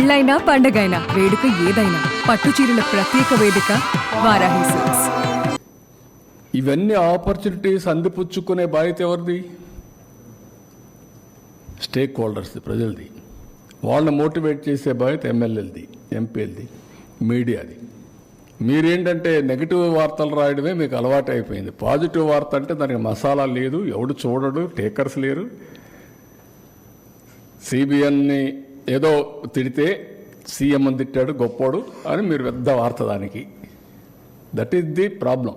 పెళ్ళైనా పండగైనా వేడుక ఏదైనా పట్టు చీరల ప్రత్యేక వేదిక వారాహి సిల్క్స్. ఇవన్నీ ఆపర్చునిటీస్ అందిపుచ్చుకునే బాధ్యత ఎవరిది? స్టేక్ హోల్డర్స్ది ప్రజలది. వాళ్ళని మోటివేట్ చేసే బాధ్యత ఎమ్మెల్యేలది ఎంపీలది మీడియాది. మీరేంటంటే నెగిటివ్ వార్తలు రాయడమే మీకు అలవాటు అయిపోయింది. పాజిటివ్ వార్త అంటే దానికి మసాలా లేదు ఎవడు చూడడు టేకర్స్ లేరు. సిబిఎన్ని ఏదో తిడితే సీఎం అని తిట్టాడు గొప్పోడు అని మీరు పెద్ద వార్త దానికి. దట్ ఈస్ ది ప్రాబ్లం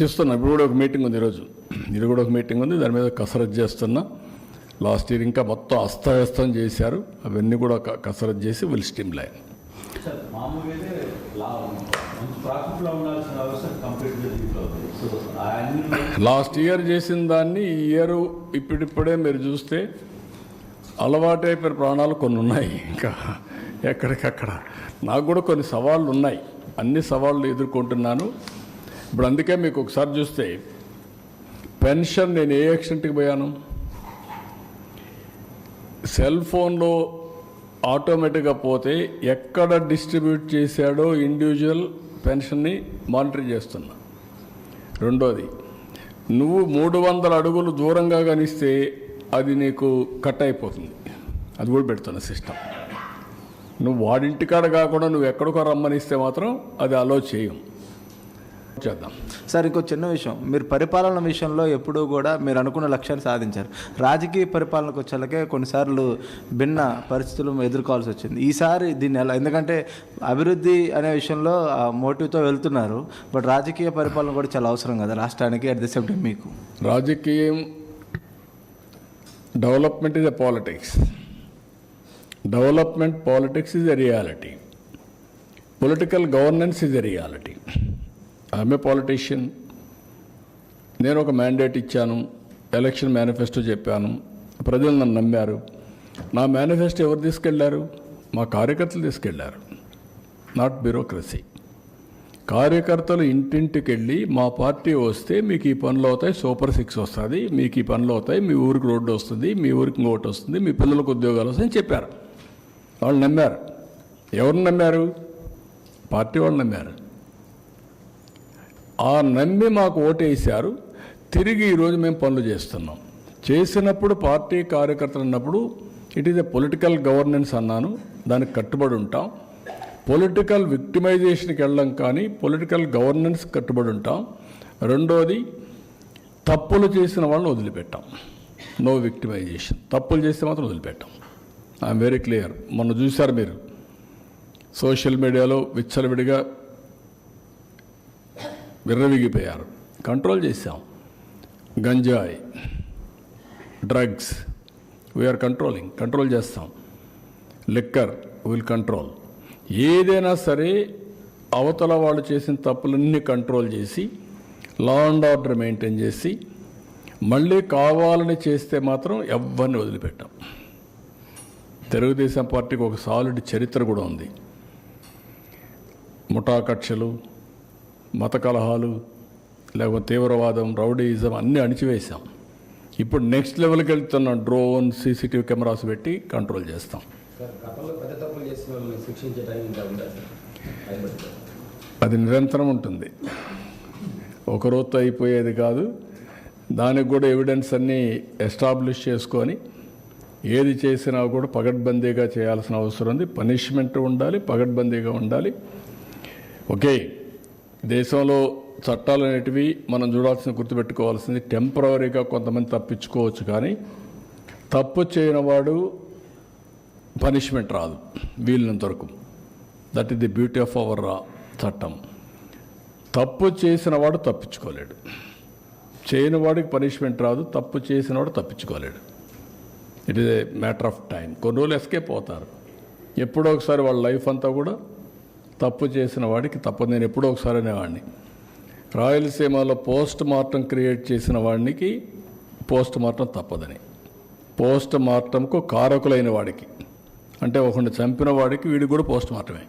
చేస్తున్నా ఇప్పుడు కూడా ఒక మీటింగ్ ఉంది ఈరోజు. ఇది కూడా ఒక మీటింగ్ ఉంది దాని మీద కసరత్ చేస్తున్నా. లాస్ట్ ఇయర్ ఇంకా మొత్తం అస్తవ్యస్తం చేశారు. అవన్నీ కూడా కసరత్ చేసి విల్ స్టీమ్ లైన్ మామూలుగా లాస్ట్ ఇయర్ చేసిన దాన్ని ఈ ఇయర్ ఇప్పుడిప్పుడే మీరు చూస్తే అలవాటైపోయిన ప్రాణాలు కొన్ని ఉన్నాయి. ఇంకా ఎక్కడికక్కడ. నాకు కూడా కొన్ని సవాళ్ళు ఉన్నాయి. అన్ని సవాళ్ళు ఎదుర్కొంటున్నాను. ఇప్పుడు అందుకే మీకు ఒకసారి చూస్తే పెన్షన్ నేను ఏ యాక్సిడెంట్కి పోయాను? సెల్ ఫోన్లో ఆటోమేటిక్గా పోతే ఎక్కడ డిస్ట్రిబ్యూట్ చేశాడో ఇండివిజువల్ పెన్షన్ని మానిటర్ చేస్తున్నా. రెండోది నువ్వు మూడు వందల అడుగులు దూరంగా కనిస్తే అది నీకు కట్ అయిపోతుంది. అది కూడా పెడుతున్న సిస్టమ్. నువ్వు వాడింటికాడ కాకుండా నువ్వు ఎక్కడికో రమ్మనిస్తే మాత్రం అది అలో చేయం చేద్దాం. సార్ ఇంకో చిన్న విషయం. మీరు పరిపాలన విషయంలో ఎప్పుడూ కూడా మీరు అనుకున్న లక్ష్యాన్ని సాధించారు. రాజకీయ పరిపాలనకు వచ్చేలకే కొన్నిసార్లు భిన్న పరిస్థితులు ఎదుర్కోవాల్సి వచ్చింది. ఈసారి దీన్ని ఎలా ఎందుకంటే అభివృద్ధి అనే విషయంలో ఆ మోటివ్తో వెళ్తున్నారు. బట్ రాజకీయ పరిపాలన కూడా చాలా అవసరం కదా రాష్ట్రానికి అట్ ది సేమ్ టైం మీకు. రాజకీయం development is a politics. Development politics is a reality. Political governance is a reality. I'm a politician నేను ఒక మ్యాండేట్ ఇచ్చాను. ఎలక్షన్ మేనిఫెస్టో చెప్పాను. ప్రజలు నన్ను నమ్మారు. నా మేనిఫెస్టో ఎవరు తీసుకెళ్ళారు? మా కార్యకర్తలు తీసుకెళ్ళారు. నాట్ బ్యూరోక్రసీ కార్యకర్తలు ఇంటింటికి వెళ్ళి మా పార్టీ వస్తే మీకు ఈ పనులు అవుతాయి సూపర్ సిక్స్ వస్తుంది మీకు ఈ పనులు అవుతాయి మీ ఊరికి రోడ్డు వస్తుంది మీ ఊరికి ఇంకోటి వస్తుంది మీ పిల్లలకు ఉద్యోగాలు వస్తాయని చెప్పారు. వాళ్ళు నమ్మారు. ఎవరు నమ్మారు? పార్టీ వాళ్ళు నమ్మారు. ఆ నమ్మి మాకు ఓటేశారు. తిరిగి ఈరోజు మేము పనులు చేస్తున్నాం. చేసినప్పుడు పార్టీ కార్యకర్తలు అన్నప్పుడు it is a political governance అన్నాను. దానికి కట్టుబడి ఉంటాం. పొలిటికల్ విక్టిమైజేషన్కి వెళ్ళడం కానీ పొలిటికల్ గవర్నెన్స్ కట్టుబడి ఉంటాం. రెండోది తప్పులు చేసిన వాళ్ళని వదిలిపెట్టాం. నో విక్టిమైజేషన్ తప్పులు చేస్తే మాత్రం వదిలిపెట్టాం. ఐఎమ్ వెరీ క్లియర్ మొన్న చూశారు మీరు. సోషల్ మీడియాలో విచ్చలవిడిగా విర్రవిగిపోయారు. కంట్రోల్ చేశాం. గంజాయి డ్రగ్స్ వీఆర్ కంట్రోలింగ్ కంట్రోల్ చేస్తాం. లిక్కర్ విల్ కంట్రోల్ ఏదైనా సరే అవతల వాళ్ళు చేసిన తప్పులన్నీ కంట్రోల్ చేసి లా అండ్ ఆర్డర్ మెయింటైన్ చేసి మళ్ళీ కావాలని చేస్తే మాత్రం ఎవరిని వదిలిపెట్టాం. తెలుగుదేశం పార్టీకి ఒక సాలిడ్ చరిత్ర కూడా ఉంది. ముఠా కక్షలు మత కలహాలు లేకపోతే తీవ్రవాదం రౌడీయిజం అన్నీ అణిచివేశాం. ఇప్పుడు నెక్స్ట్ లెవెల్కి వెళ్తున్న డ్రోన్ సీసీటీవీ కెమెరాస్ పెట్టి కంట్రోల్ చేస్తాం. అది నిరంతరం ఉంటుంది. ఒక రోజుతో అయిపోయేది కాదు. దానికి కూడా ఎవిడెన్స్ అన్నీ ఎస్టాబ్లిష్ చేసుకొని ఏది చేసినా కూడా పగడ్బందీగా చేయాల్సిన అవసరం ఉంది. పనిష్మెంట్ ఉండాలి పగడ్బందీగా ఉండాలి. ఓకే దేశంలో చట్టాలు అనేటివి మనం చూడాల్సిన గుర్తుపెట్టుకోవాల్సింది టెంపరీగా కొంతమంది తప్పించుకోవచ్చు కానీ తప్పు చేయని వాడు పనిష్మెంట్ రాదు వీలైనంత వరకు. That is the beauty of our చట్టం. తప్పు చేసిన వాడు తప్పించుకోలేడు. చేయని వాడికి పనిష్మెంట్ రాదు తప్పు చేసిన వాడు తప్పించుకోలేడు. It is a matter of time కొన్ని రోజులు ఎస్కేప్ అవుతారు. ఎప్పుడో ఒకసారి వాళ్ళ లైఫ్ అంతా కూడా తప్పు చేసిన వాడికి తప్పదు నేను ఎప్పుడో ఒకసారి అనేవాడిని. రాయలసీమలో పోస్ట్ మార్టం క్రియేట్ చేసిన వాడికి పోస్ట్ మార్టం తప్పదని. పోస్ట్ మార్టంకు కారకులైన వాడికి. అంటే ఒకడిని చంపిన వాడికి వీడికి కూడా పోస్ట్ మార్టమే.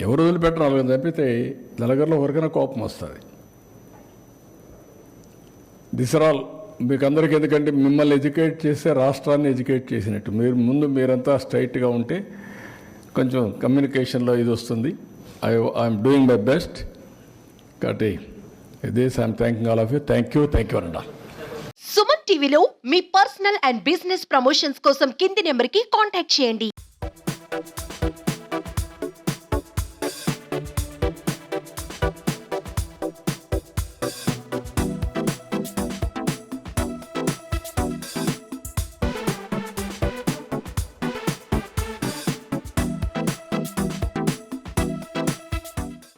ఎవరు వదిలిపెట్టరు? నాలుగు చంపితే నలుగురిలో ఎవరికైనా కోపం వస్తుంది. దిస్ ఆర్ ఆల్ మీకు అందరికీ ఎందుకంటే మిమ్మల్ని ఎడ్యుకేట్ చేస్తే రాష్ట్రాన్ని ఎడ్యుకేట్ చేసినట్టు. మీరు ముందు మీరంతా స్ట్రైట్గా ఉంటే కొంచెం కమ్యూనికేషన్లో ఇది వస్తుంది. I I'm doing my best కాబట్టి this I'm thanking all of you thank you thank you అండా సుమన్ టీవీలో మీ పర్సనల్ అండ్ బిజినెస్ ప్రమోషన్స్ కోసం కింది నెంబర్కి కాంటాక్ట్ చేయండి.